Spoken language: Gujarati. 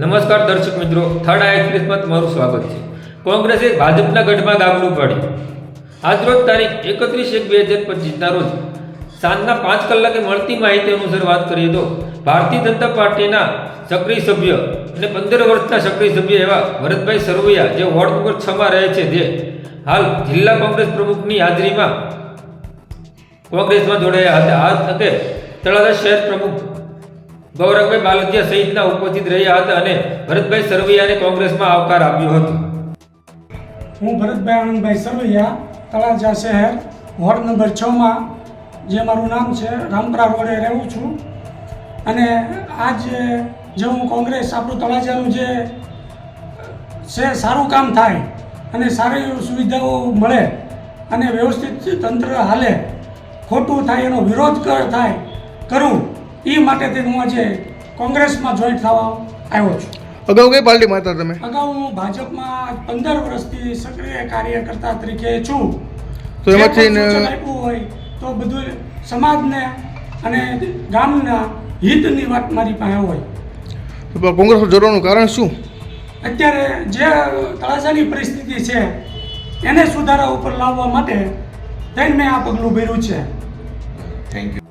નમસ્કાર દર્શક મિત્રો, થર્ડ આઈ એક્સપ્રેસમાં તમારું સ્વાગત છે. કોંગ્રેસે ભાજપના ગઢમાં ગામડું પાડ્યું. આજરોજ તારીખ એકત્રીસ એક બે હજાર પચીસના રોજ સાંજના પાંચ કલાકે મળતી માહિતી અનુસાર વાત કરીએ તો ભારતીય જનતા પાર્ટીના સક્રિય સભ્ય અને પંદર વર્ષના સક્રિય સભ્ય એવા ભરતભાઈ સરવૈયા જે વોર્ડ નંબર છમાં રહે છે, જે હાલ જિલ્લા કોંગ્રેસ પ્રમુખની હાજરીમાં કોંગ્રેસમાં જોડાયા હતા. આ તકે તળાજા શહેર પ્રમુખ ગૌરવભાઈ બાલદિયા સહિતના ઉપસ્થિત રહ્યા હતા અને ભરતભાઈ સરવૈયાને કોંગ્રેસમાં આવકાર આપ્યો હતો. હું ભરતભાઈ આનંદભાઈ સરવૈયા, તળાજા શહેર, વોર્ડ નંબર છમાં જે મારું નામ છે, રામપરા રોડે રહું છું. અને આજ જે હું કોંગ્રેસ, આપણું તળાજાનું જે છે, સારું કામ થાય અને સારી સુવિધાઓ મળે અને વ્યવસ્થિત તંત્ર હાલે, ખોટું થાય એનો વિરોધ કર થાય, કરું. એ માટેથી હું આજે કોંગ્રેસમાં જોઈન્ટ થવા આવ્યો છું. અગાઉ કઈ પાર્ટીમાં હતા તમે? અગાઉ હું ભાજપમાં પંદર વર્ષથી સક્રિય કાર્યકર્તા તરીકે છું. તો એમાંથી આપ્યું હોય તો બધું સમાજને અને ગામના હિતની વાત મારી પાસે હોય. તો કોંગ્રેસમાં જોડવાનું કારણ શું? અત્યારે જે તળાજાની પરિસ્થિતિ છે એને સુધારા ઉપર લાવવા માટે થઈને મેં આ પગલું ભર્યું છે. Thank you